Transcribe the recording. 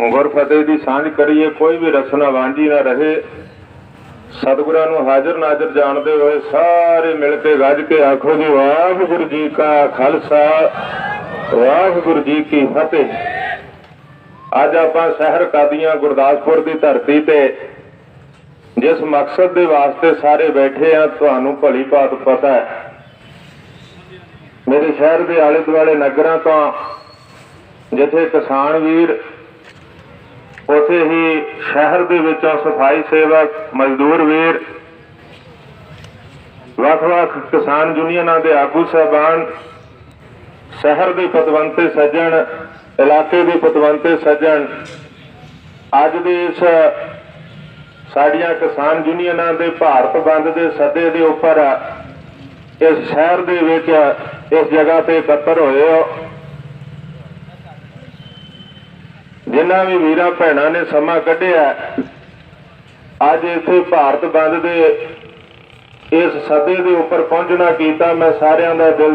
ਗੁਰਫਤਿਹ ਦੀ ਸਾਂਝ ਕਰੀਏ, ਕੋਈ ਵੀ ਰਸਨਾ ਵਾਂਝੀ ਨਾ ਰਹੇ। ਸਤਿਗੁਰਾਂ ਨੂੰ ਹਾਜ਼ਰ ਨਾਜ਼ਰ ਜਾਣਦੇ ਹੋਏ ਸਾਰੇ ਮਿਲ ਕੇ ਗੱਜ ਕੇ ਆਖੋ ਜੀ, ਵਾਹਿਗੁਰੂ ਜੀ ਕਾ ਖਾਲਸਾ, ਵਾਹਿਗੁਰੂ ਜੀ ਕੀ ਫਤਿਹ। ਅੱਜ ਆਪਾਂ ਸ਼ਹਿਰ ਕਾਦੀਆਂ ਗੁਰਦਾਸਪੁਰ ਦੀ ਧਰਤੀ ਤੇ, ਜਿਸ ਮਕਸਦ ਦੇ ਵਾਸਤੇ ਸਾਰੇ ਬੈਠੇ ਆ, ਤੁਹਾਨੂੰ ਭਲੀ ਭਾਤ ਪਤਾ ਹੈ। ਮੇਰੇ ਸ਼ਹਿਰ ਦੇ ਆਲੇ ਦੁਆਲੇ ਨਗਰਾਂ ਤੋਂ ਜਿੱਥੇ ਕਿਸਾਨ ਵੀਰ ਉਥੇ ਹੀ ਸ਼ਹਿਰ ਦੇ ਵਿੱਚੋਂ ਸਫ਼ਾਈ ਸੇਵਕ ਮਜ਼ਦੂਰ ਵੀਰ ਵੱਖ-ਵੱਖ ਕਿਸਾਨ ਯੂਨੀਅਨਾਂ ਦੇ ਆਗੂ ਸਹਿਬਾਨ, ਸ਼ਹਿਰ ਦੇ ਪਤਵੰਤੇ ਸੱਜਣ, ਇਲਾਕੇ ਦੇ ਪਤਵੰਤੇ ਸੱਜਣ, ਅੱਜ ਦੇ ਇਸ ਸਾਡੀਆਂ ਕਿਸਾਨ ਯੂਨੀਅਨਾਂ ਦੇ ਭਾਰਤ ਬੰਦ ਦੇ ਸੱਦੇ ਦੇ ਉੱਪਰ ਇਸ ਸ਼ਹਿਰ ਦੇ ਵਿੱਚ ਇਸ ਜਗ੍ਹਾ ਤੇ ਇਕੱਤਰ ਹੋਏ ਹੋ। ਜਿਨ੍ਹਾਂ ਵੀ ਵੀਰਾਂ ਭੈਣਾਂ ਨੇ ਸਮਾਂ ਕੱਢਿਆ, ਅੱਜ ਇੱਥੇ ਭਾਰਤ ਬੰਦ ਦੇ ਇਸ ਸੱਦੇ ਦੇ ਉੱਪਰ ਪਹੁੰਚਣਾ ਕੀਤਾ, ਮੈਂ ਸਾਰਿਆਂ ਦਾ ਦਿਲ ਦੀ